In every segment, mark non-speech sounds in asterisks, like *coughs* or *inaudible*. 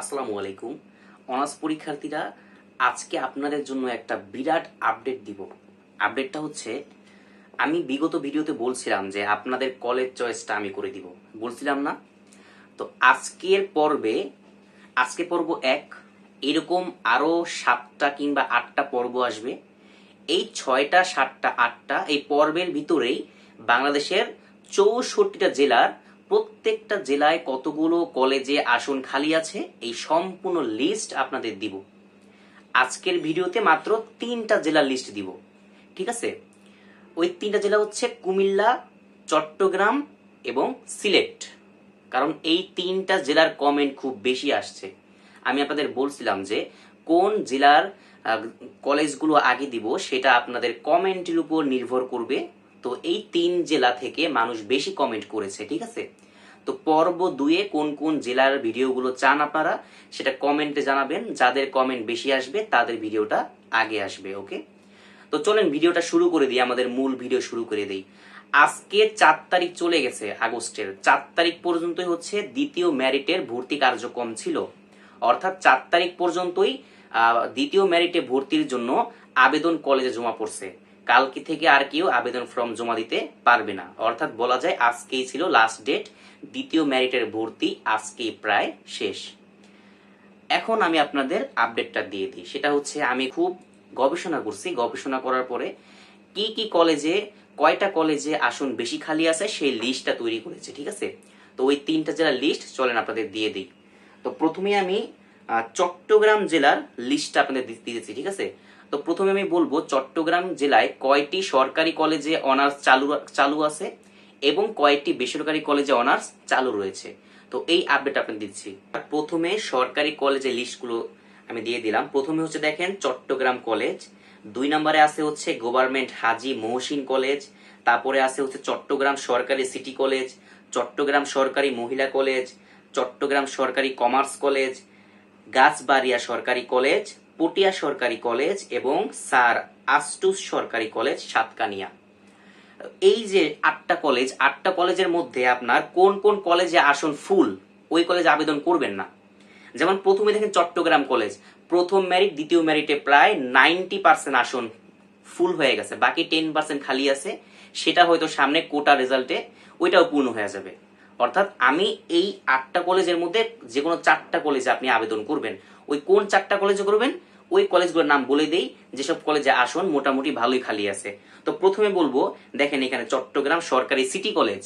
আসসালামু আলাইকুম। অনার্স পরীক্ষার্থীরা, আজকে আপনাদের জন্য একটা বিরাট আপডেট দিব। আপডেটটা হচ্ছে, আমি বিগত ভিডিওতে বলছিলাম যে আপনাদের কলেজ চয়েসটা আমি করে দিব। বলছিলাম না? তো আজকের পর্বে, আজকে পর্ব এক, এরকম আরও সাতটা কিংবা আটটা পর্ব আসবে। এই ছয়টা, সাতটা, আটটা এই পর্বের ভিতরেই বাংলাদেশের চৌষট্টিটা জেলার প্রত্যেকটা জেলায় কতগুলো কলেজে আসন খালি আছে, এই সম্পূর্ণ লিস্ট আপনাদের দিব। আজকের ভিডিওতে মাত্র তিনটা জেলার লিস্ট দিব। ঠিক আছে? ওই তিনটা জেলা হচ্ছে কুমিল্লা, চট্টগ্রাম এবং সিলেট। কারণ এই তিনটা জেলার কমেন্ট খুব বেশি আসছে। আমি আপনাদের বলছিলাম যে, কোন জেলার কলেজগুলো আগে দিব সেটা আপনাদের কমেন্টের উপর নির্ভর করবে। তো এই তিন জেলা থেকে মানুষ বেশি কমেন্ট করেছে, ঠিক আছে? তো পর্ব দুয়ে কোন কোন জেলার ভিডিওগুলো চান আপনারা, সেটা কমেন্টে জানাবেন। যাদের কমেন্ট বেশি আসবে, তাদের ভিডিওটা আগে আসবে ওকে তো চলেন ভিডিওটা শুরু করে দিই, আমাদের মূল ভিডিও শুরু করে দিই। আজকে চার তারিখ চলে গেছে আগস্টের। চার তারিখ পর্যন্তই হচ্ছে দ্বিতীয় ম্যারিটের ভর্তি কার্যক্রম ছিল। অর্থাৎ চার তারিখ পর্যন্তই দ্বিতীয় ম্যারিটে ভর্তির জন্য আবেদন কলেজে জমা পড়ছে। কালকে থেকে আর কেউ আবেদন ফর্ম জমা দিতে পারবে না। অর্থাৎ বলা যায় আজকেই ছিল লাস্ট ডেট দ্বিতীয় ম্যারিটের ভর্তি আজকেই প্রায় শেষ। এখন আমি আপনাদের আপডেটটা দিয়ে দিই। সেটা হচ্ছে আমি খুব গবেষণা করছি। গবেষণা করার পরে কি কি কলেজে কয়টা কলেজে আসন বেশি খালি আছে সেই লিস্টটা তৈরি করেছে, ঠিক আছে? তো ওই তিনটা জেলার লিস্ট চলেন আপনাদের দিয়ে দিই। তো প্রথমে আমি চট্টগ্রাম জেলার লিস্টটা আপনাদের দি- দিয়েছি, ঠিক আছে? তো প্রথমে আমি বলব চট্টগ্রাম জেলায় কয়টি সরকারি কলেজে অনার্স চালু চালু আছে এবং কয়েকটি বেসরকারি কলেজে অনার্স চালু রয়েছে। তো এই আপডেট আপনাদের দিচ্ছি। প্রথমে সরকারি কলেজের লিস্টগুলো আমি দিয়ে দিলাম। প্রথমে হচ্ছে দেখেন চট্টগ্রাম কলেজ, দুই নম্বরে আছে হচ্ছে গভর্নমেন্ট হাজি মহসিন কলেজ, তারপরে আছে হচ্ছে চট্টগ্রাম সরকারি সিটি কলেজ, চট্টগ্রাম সরকারি মহিলা কলেজ, চট্টগ্রাম সরকারি কমার্স কলেজ, গাছবাড়িয়া সরকারি কলেজ পটিয়া সরকারি কলেজ এবং স্যার আস্টুস সরকারি কলেজ সাতকানিয়া। এই যে আটটা কলেজ, আটটা কলেজের মধ্যে আপনার কোন কোন কলেজে আসন ফুল, ওই কলেজে আবেদন করবেন না। যেমন প্রথমে দেখেন চট্টগ্রাম কলেজ, প্রথম ম্যারিট দ্বিতীয় ম্যারিটে প্রায় নাইনটি পার্সেন্ট আসন ফুল হয়ে গেছে, বাকি টেন পার্সেন্ট খালি আছে, সেটা হয়তো সামনে কোটা রেজাল্টে ওইটাও পূর্ণ হয়ে যাবে। অর্থাৎ আমি এই আটটা কলেজের মধ্যে যে কোনো চারটা কলেজে আপনি আবেদন করবেন। ওই কোন চারটা কলেজে করবেন? ওই কলেজগুলোর নাম বলে দেই, যেসব কলেজে আসন মোটামুটি ভালোই খালি আছে। তো প্রথমে বলব, দেখেন এখানে চট্টগ্রাম সরকারি সিটি কলেজ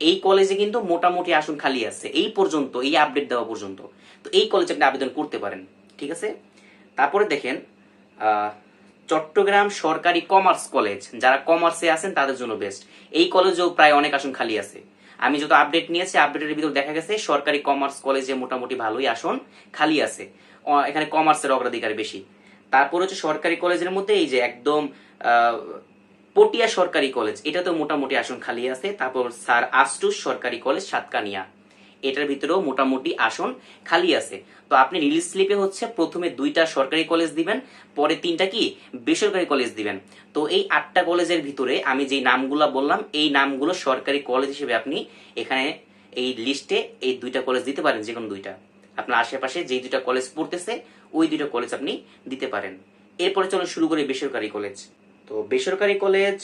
এই কলেজে কিন্তু মোটামুটি আসন খালি আছে, এই পর্যন্ত, এই আপডেট দেওয়া পর্যন্ত। তো এই কলেজে আপনি আবেদন করতে পারেন, ঠিক আছে? তারপরে দেখেন চট্টগ্রাম সরকারি কমার্স কলেজ যারা কমার্সে আছেন তাদের জন্য বেস্ট এই কলেজেও প্রায় অনেক আসন খালি আছে। আমি যত আপডেট নিয়েছি আপডেটের ভিতরে দেখা গেছে সরকারি কমার্স কলেজে মোটামুটি ভালোই আসন, খালি আছে। এখানে কমার্সের অগ্রাধিকার বেশি। তারপর হচ্ছে সরকারি কলেজের মধ্যে এই যে একদম পটিয়া সরকারি কলেজ এটা তো মোটামুটি আসন খালি আছে। তারপর স্যার আস্টুস সরকারি কলেজ সাতকানিয়া। এটার ভিতরেও মোটামুটি আসন খালি আছে। তো আপনি রিলিজ স্লিপে হচ্ছে প্রথমে দুইটা সরকারি কলেজ দিবেন, পরে তিনটা কি বেসরকারি কলেজ দিবেন। তো এই আটটা কলেজের ভিতরে আমি যেই নামগুলো বললাম, এই নামগুলো সরকারি কলেজ হিসেবে আপনি এখানে এই লিস্টে এই দুইটা কলেজ দিতে পারেন যে কোনো দুইটা। আপনার আশেপাশে যেই দুইটা কলেজ পড়তেছে, ওই দুইটা কলেজ আপনি দিতে পারেন। এরপরে চলুন শুরু করি বেসরকারি কলেজ তো বেসরকারি কলেজ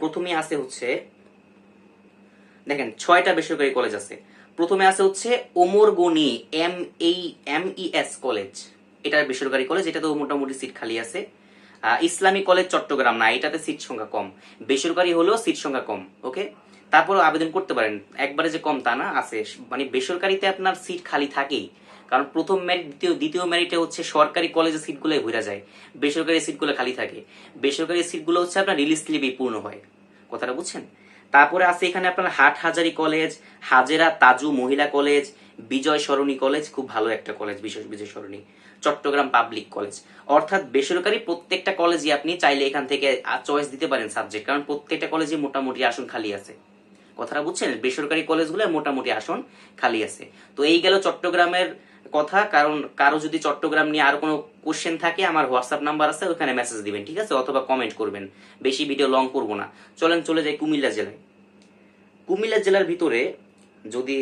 প্রথমে আছে হচ্ছে দেখেন, ছয়টা বেসরকারি কলেজ আছে। প্রথমে আছে হচ্ছে ওমর গনি এম এই, এম ই এস কলেজ এটা বেসরকারি কলেজ এটাতেও মোটামুটি সিট খালি আছে। ইসলামী কলেজ চট্টগ্রাম, না, এটাতে সিট সংখ্যা কম। বেসরকারি হলেও সিট সংখ্যা কম ওকে তারপরে আবেদন করতে পারেন। একবারে যে কম তা না, আছে। মানে বেসরকারিতে আপনার সিট খালি থাকেই। কারণ প্রথম ম্যারিট দ্বিতীয় দ্বিতীয় ম্যারিটে হচ্ছে সরকারি কলেজের সিটগুলোই ভরে যায়। বেসরকারি সিটগুলো খালি থাকে। বেসরকারি সিটগুলো হচ্ছে আপনার রিলিজ স্লিপেই পূর্ণ হয়। কথাটা বুঝছেন? তারপরে আছে এখানে আপনার হাট হাজারি কলেজ, হাজেরা তাজু মহিলা কলেজ, বিজয় সরণী কলেজ, খুব ভালো একটা কলেজ, বিশেষ বিজয় সরণী, চট্টগ্রাম পাবলিক কলেজ। অর্থাৎ বেসরকারি প্রত্যেকটা কলেজই আপনি চাইলে এখান থেকে চয়েস দিতে পারেন সাবজেক্ট কারণ প্রত্যেকটা কলেজে মোটামুটি আসন খালি আছে। কথাটা বুঝছেন? বেসরকারি কলেজগুলো মোটামুটি আসন খালি আছে। তো এই গেল চট্টগ্রামের কথা, কারণ কারও যদি চট্টগ্রাম নিয়ে আর কোনো কোশ্চেন থাকে, আমার হোয়াটসঅ্যাপ নাম্বার আছে, ওখানে মেসেজ দিবেন, ঠিক আছে? অথবা কমেন্ট করবেন। বেশি ভিডিও লং করব না। চলেন, চলে যাই কুমিল্লা জেলায়। কুমিল্লা জেলার ভিতরে যদি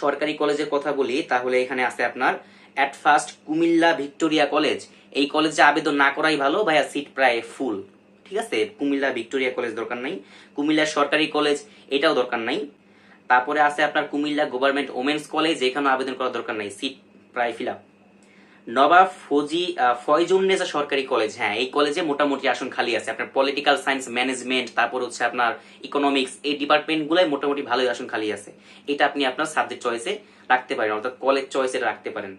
সরকারি কলেজের কথা বলি, তাহলে এখানে আছে আপনার at first Comilla Victoria college. এই কলেজে আবেদন না করাই ভালো, ভাইয়া সিট প্রায় ফুল ঠিক আছে? কুমিল্লা ভিক্টোরিয়া কলেজ দরকার নাই। কুমিল্লা সরকারি কলেজ, এটাও দরকার নাই। তারপরে আছে আপনার কুমিল্লা গভর্নমেন্ট ওমেন্স কলেজ এখানে আবেদন করার দরকার নাই সিট প্রায় ফিল আপ নবাব ফৌজি ফয়জুন্নেসা সরকারি কলেজ হ্যাঁ এই কলেজে মোটামুটি আসন খালি আছে। আপনার পলিটিক্যাল সায়েন্স ম্যানেজমেন্ট তারপর হচ্ছে আপনার ইকোনমিক্স এই ডিপার্টমেন্ট গুলাই মোটামুটি ভালোই আসন খালি আছে। এটা আপনি আপনার সাবজেক্ট চয়েসে রাখতে পারেন, অর্থাৎ কলেজ চয়েসে রাখতে পারেন।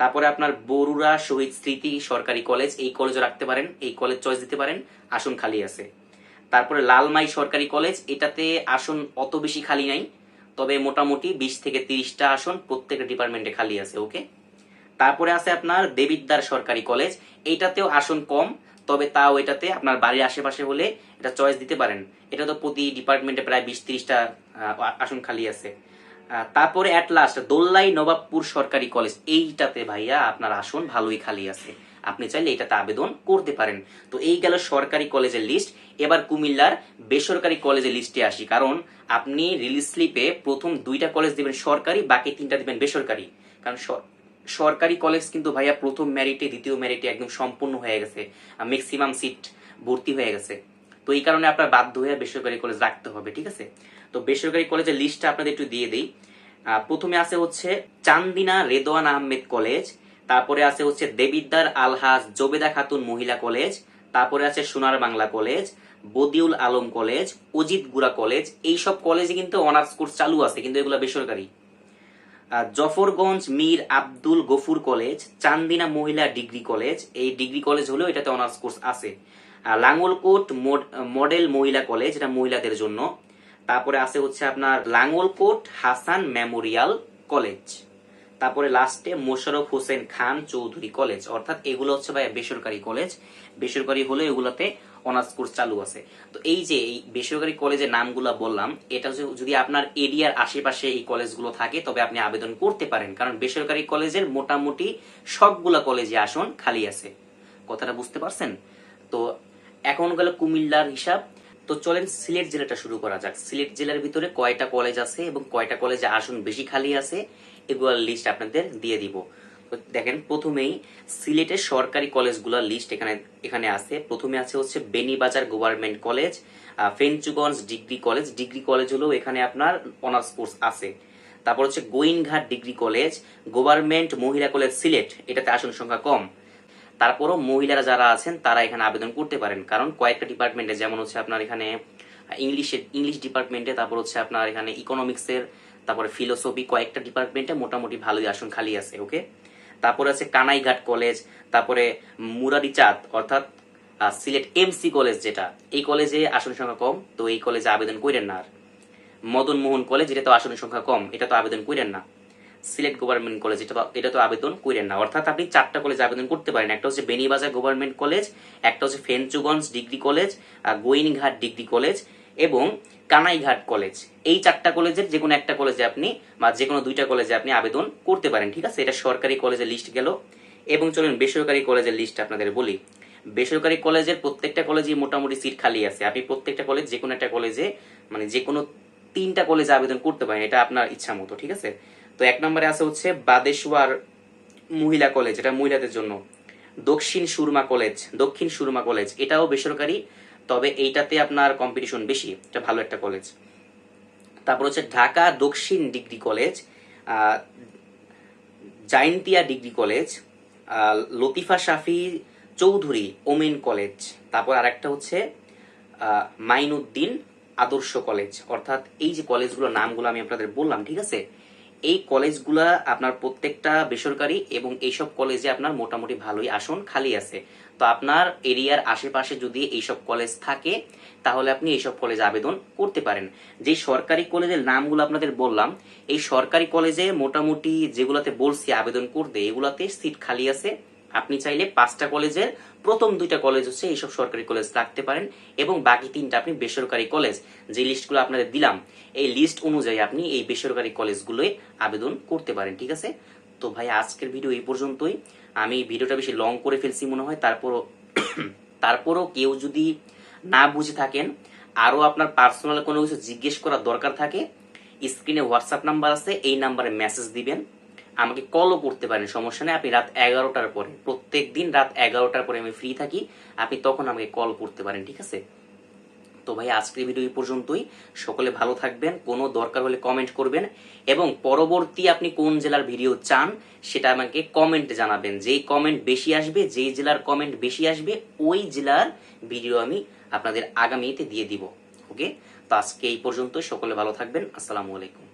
তারপরে আপনার বরুড়া শহীদ স্মৃতি সরকারি কলেজ এই কলেজও রাখতে পারেন, এই কলেজ চয়েস দিতে পারেন, আসন খালি আছে। তারপরে লালমাই সরকারি কলেজ এটাতে আসন অত বেশি খালি নাই। তবে মোটামুটি বিশ থেকে তিরিশটা আসন প্রত্যেকটা ডিপার্টমেন্টে খালি আছে, ওকে? তারপরে আছে আপনার দেবিদ্বার সরকারি কলেজ। এইটাতেও আসন কম, তবে তাও এটাতে আপনার বাড়ির আশেপাশে হলে এটা চয়েস দিতে পারেন। এটা তো প্রতি ডিপার্টমেন্টে প্রায় বিশ তিরিশটা আসন খালি আছে। তারপরে অ্যাট লাস্ট দোল্লাই নবাবপুর সরকারি কলেজ, এইটাতে ভাইয়া আপনার আসন ভালোই খালি আছে। আপনি চাইলে এটাতে আবেদন করতে পারেন। তো এই গেল সরকারি কলেজের লিস্ট এবার কুমিল্লার বেসরকারি কলেজের লিস্টে আসি, কারণ আপনি রিলিজ স্লিপে প্রথম দুইটা কলেজ দিবেন সরকারি, বাকি তিনটা দিবেন বেসরকারি। কারণ সর- সরকারি কলেজ কিন্তু ভাইয়া প্রথম মেরিটে দ্বিতীয় মেরিটে একদম সম্পূর্ণ হয়ে গেছে ম্যাক্সিমাম সিট ভর্তি হয়ে গেছে। তো এই কারণে আপনার বাধ্য হয়ে বেসরকারি কলেজ রাখতে হবে, ঠিক আছে? তো বেসরকারি কলেজের লিস্টটা আপনাদের একটু দিয়ে দিই। প্রথমে আছে হচ্ছে চান্দিনা রেদোয়ান আহমেদ কলেজ তারপরে আছে হচ্ছে দেবিদ্দার আলহাজ, জবেদা খাতুন মহিলা কলেজ, তারপরে আছে Sonar Bangla college, Badiul Alam college, Ajit Gura college এই সব কলেজে কিন্তু অনার্স কোর্স চালু আছে, কিন্তু এগুলো বেসরকারি। জফরগঞ্জ মীর আব্দুল গফুর কলেজ, চান্দিনা মহিলা ডিগ্রি কলেজ, এই ডিগ্রি কলেজ হলেও এটাতে অনার্স কোর্স আছে। লাঙ্গলকোট মোড- মডেল মহিলা কলেজ, এটা মহিলাদের জন্য। তারপরে আছে হচ্ছে আপনার লাঙ্গলকোট হাসান মেমোরিয়াল কলেজ। তারপরে লাস্টে মোশারফ হোসেন খান চৌধুরী কলেজ অর্থাৎ এগুলো হচ্ছে ভাই বেসরকারি কলেজ বেসরকারি হলে এগুলোতে অনার্স কোর্স চালু আছে। তো এই যে এই বেসরকারি কলেজের নামগুলো বললাম, এটা হচ্ছে যদি আপনার এরিয়ার আশেপাশে এই কলেজগুলো থাকে, তবে আপনি আবেদন করতে পারেন। কারণ বেসরকারি কলেজের মোটামুটি সবগুলা কলেজে আসন খালি আছে। কথাটা বুঝতে পারছেন? তো এখন গেল কুমিল্লার হিসাব। তো চলেন সিলেট জেলাটা শুরু করা যাক। সিলেট জেলার ভিতরে কয়টা কলেজ আছে এবং কয়টা কলেজে আসন বেশি খালি আছে? এগুলোর লিস্ট আপনাদের দিয়ে দিব। দেখেন, প্রথমেই সিলেটের সরকারি কলেজগুলোর লিস্ট এখানে এখানে আছে। প্রথমে আছে হচ্ছে Beanibazar government college Fenchuganj degree college degree college হলেও এখানে আপনার অনার্স কোর্স আছে। তারপর হচ্ছে গোইনঘাট ডিগ্রি কলেজ গভর্নমেন্ট মহিলা কলেজ সিলেট এটাতে আসন সংখ্যা কম। তারপরও মহিলারা যারা আছেন, তারা এখানে আবেদন করতে পারেন। কারণ কয়েকটা ডিপার্টমেন্টে যেমন হচ্ছে আপনার এখানে ইংলিশের ইংলিশ ডিপার্টমেন্টে তারপর হচ্ছে আপনার এখানে ইকোনমিক্সের তারপরে ফিলোসফি কয়েকটা ডিপার্টমেন্টে মোটামুটি ভালোই আসন খালি আছে ওকে তারপরে আছে কানাইঘাট কলেজ তারপরে মুরারিচাঁদ, অর্থাৎ সিলেট এমসি কলেজ যেটা, এই কলেজে আসন সংখ্যা কম, তো এই কলেজে আবেদন করেন না আর। মদন মোহন কলেজ এটা তো আসনের সংখ্যা কম, এটা তো আবেদন করেন না। সিলেট গভর্নমেন্ট কলেজ এটা এটা তো আবেদন করেন না। অর্থাৎ আপনি চারটা কলেজ আবেদন করতে পারেন, একটা হচ্ছে বেনিবাজার গভর্নমেন্ট কলেজ একটা হচ্ছে ফেঞ্চুগঞ্জ ডিগ্রি কলেজ আর গোইনঘাট ডিগ্রি কলেজ এবং কানাইঘাট কলেজ। এই চারটা কলেজের যে কোনো একটা কলেজে আপনি বা যে কোনো দুইটা কলেজে আপনি আবেদন করতে পারেন, ঠিক আছে? এটা সরকারি কলেজের লিস্ট গেল। এবং চলুন বেসরকারি কলেজের লিস্ট আপনাদের বলি। বেসরকারি কলেজের প্রত্যেকটা কলেজে মোটামুটি সিট খালি আছে। আপনি প্রত্যেকটা কলেজ যে কোনো একটা কলেজে মানে যে কোনো তিনটা কলেজে আবেদন করতে পারেন, এটা আপনার ইচ্ছা মতো, ঠিক আছে? তো এক নম্বরে আছে হচ্ছে বাদেশ্বর মহিলা কলেজ, এটা মহিলাদের জন্য। দক্ষিণ সুরমা কলেজ, দক্ষিণ সুরমা কলেজ, এটাও বেসরকারি। তবে এইটাতে আপনার কম্পিটিশন বেশি। এটা ভালো একটা কলেজ তারপর হচ্ছে Dhaka Dakshin degree college Jaintia degree college Latifa Shafi Chowdhury women college তারপর আরেকটা হচ্ছে মাইনুদ্দিন আদর্শ কলেজ অর্থাৎ এই যে কলেজগুলোর নামগুলো আমি আপনাদের বললাম, ঠিক আছে? এই কলেজগুলা আপনার প্রত্যেকটা বেসরকারি এবং এইসব কলেজে আপনার মোটামুটি ভালোই আসন খালি আছে। তো আপনার এরিয়ার আশেপাশে যদি এইসব কলেজ থাকে, তাহলে আপনি এইসব কলেজে আবেদন করতে পারেন। যে সরকারি কলেজের নামগুলো আপনাদের বললাম, এই সরকারি কলেজে মোটামুটি যেগুলাতে বলছি আবেদন করতে, এগুলাতে সিট খালি আছে। আপনি চাইলে পাঁচটা কলেজের প্রথম দুইটা কলেজ হচ্ছে এইসব সরকারি কলেজ রাখতে পারেন এবং বাকি তিনটা আপনি বেসরকারি কলেজ যে লিস্টগুলো আপনাদের দিলাম, এই লিস্ট অনুযায়ী আপনি এই বেসরকারি কলেজগুলোয় আবেদন করতে পারেন, ঠিক আছে? তো ভাই, আজকের ভিডিও এই পর্যন্তই। আমি ভিডিওটা বেশি লং করে ফেলছি মনে হয়, তারপরও *coughs* তারপরও কেউ যদি না বুঝে থাকেন, আরও আপনার পার্সোনাল কোনো কিছু জিজ্ঞেস করার দরকার থাকে, স্ক্রিনে হোয়াটসঅ্যাপ নাম্বার আছে, এই নাম্বারে মেসেজ দিবেন। আমাকে কলও করতে পারেন, সমস্যা নেই। আপনি রাত এগারোটার পরে প্রত্যেক দিন রাত এগারোটার পরে আমি ফ্রি থাকি। আপনি তখন আমাকে কল করতে পারেন, ঠিক আছে? তো ভাই, আজকের ভিডিও এই পর্যন্তই। সকলে ভালো থাকবেন, কোনো দরকার হলে কমেন্ট করবেন। এবং পরবর্তী আপনি কোন জেলার ভিডিও চান, সেটা আমাকে কমেন্টে জানাবেন। যেই কমেন্ট বেশি আসবে, যেই জেলার কমেন্ট বেশি আসবে, ওই জেলার ভিডিও আমি আপনাদের আগামীতে দিয়ে দিব ওকে তো আজকে এই পর্যন্ত সকলে ভালো থাকবেন। আসসালামু আলাইকুম।